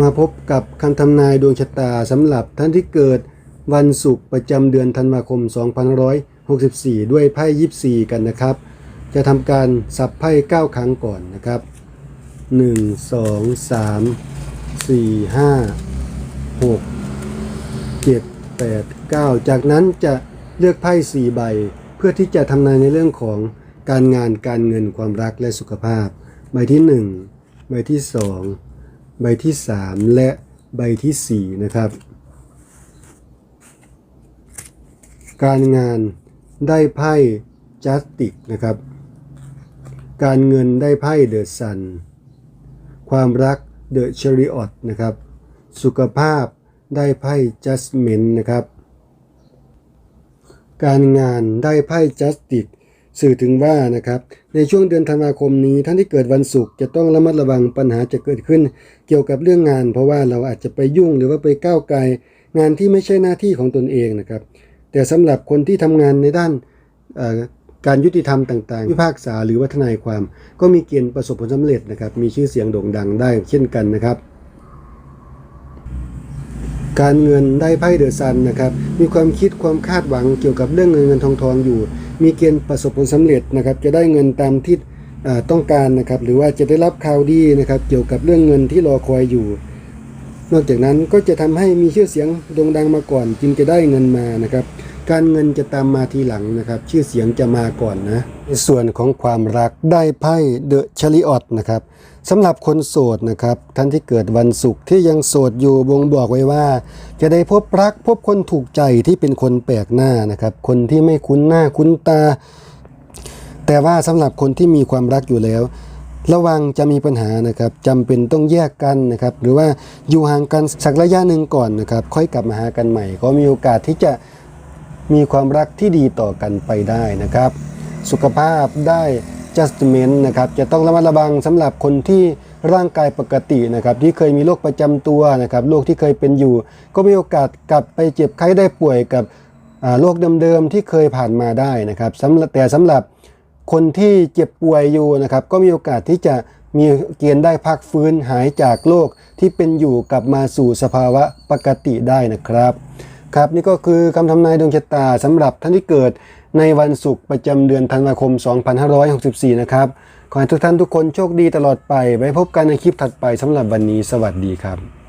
มาพบกับคำทำนายดวงชะตาสำหรับท่านที่เกิดวันศุกร์ประจำเดือนธันวาคม 2564 ด้วยไพ่ยิปซีกันนะครับ จะทำการสับไพ่ 9 ครั้งก่อนนะครับ 1 2 3 4 5 6 7 8 9 จากนั้นจะเลือกไพ่ 4 ใบ เพื่อที่จะทำนายในเรื่องของการงานการเงินความรักและสุขภาพ ใบที่ 1 ใบที่ 2 ใบที่ 3 และใบที่ 4 นะครับ การงานได้ไพ่จัสติกนะครับ การเงินได้ไพ่เดอะซัน ความรักเดอะเชอริออตนะครับ สุขภาพได้ไพ่จัสเมนนะครับ การงานได้ไพ่จัสติก สื่อถึงว่านะครับในช่วงเดือนธันวาคมนี้ท่านที่เกิดวันศุกร์จะต้องระมัดระวังปัญหาจะเกิดขึ้น เกี่ยวกับเรื่องงาน เพราะว่าเราอาจจะไปยุ่งหรือว่าไปก้าวไกลงานที่ไม่ใช่หน้าที่ของตนเองนะครับ แต่สำหรับคนที่ทำงานในด้านการยุติธรรมต่างๆ พิพากษาหรือวัฒนายความ ก็มีเกณฑ์ประสบผลสำเร็จนะครับ มีชื่อเสียงโด่งดังได้เช่นกันนะครับ การเงินได้ไพ่เดอะซันนะครับ มีความคิดความคาดหวังเกี่ยวกับเรื่องเงินเงินทองทองอยู่ มีเกณฑ์ประสบผลสำเร็จนะครับ จะได้เงินตามที่ต้องการนะครับ หรือว่าจะได้รับข่าวดีนะครับ เกี่ยวกับเรื่องเงินที่รอคอยอยู่ นอกจากนั้นก็จะทำให้มีชื่อเสียงโด่งดังมาก่อนจึงจะได้เงินมานะครับ การเงินจะตามมาทีหลังนะครับ ชื่อเสียงจะมาก่อนนะในส่วนของความรักได้ไพ่เดอะชลิออตนะครับสำหรับคนโสดนะครับท่านที่เกิดวันศุกร์ที่ยังโสดอยู่บ่งบอกไว้ว่า จะได้พบรักพบคนถูกใจที่เป็นคนแปลกหน้านะครับ คนที่ไม่คุ้นหน้าคุ้นตา แต่ว่าสำหรับคนที่มีความรักอยู่แล้ว ระวังจะมีปัญหานะครับจำเป็นต้องแยกกันนะครับ หรือว่าอยู่ห่างกันสักระยะหนึ่งก่อนนะครับ ค่อยกลับมาหากันใหม่ ก็มีโอกาสที่จะ มีความรักที่ดีต่อกันไปได้นะครับ สุขภาพได้ justment นะครับจะต้องระมัดระวังสำหรับคนที่ร่างกายปกตินะครับที่เคยมีโรคประจำตัวนะครับโรคที่เคยเป็นอยู่ ก็มีโอกาสกลับไปเจ็บไข้ได้ป่วยกับโรคเดิมๆที่เคยผ่านมาได้นะครับแต่สำหรับคนที่เจ็บป่วยอยู่นะครับก็มีโอกาสที่จะมีเกณฑ์ได้พักฟื้นหายจากโรคที่เป็นอยู่กลับมาสู่สภาวะปกติได้นะครับ ครับนี่ก็คือคำทำนายดวงชะตาสำหรับท่านที่เกิดในวันศุกร์ประจำเดือนธันวาคม 2564 นะครับ ขอให้ทุกท่านทุกคนโชคดีตลอดไป ไว้พบกันในคลิปถัดไปสำหรับวันนี้ สวัสดีครับ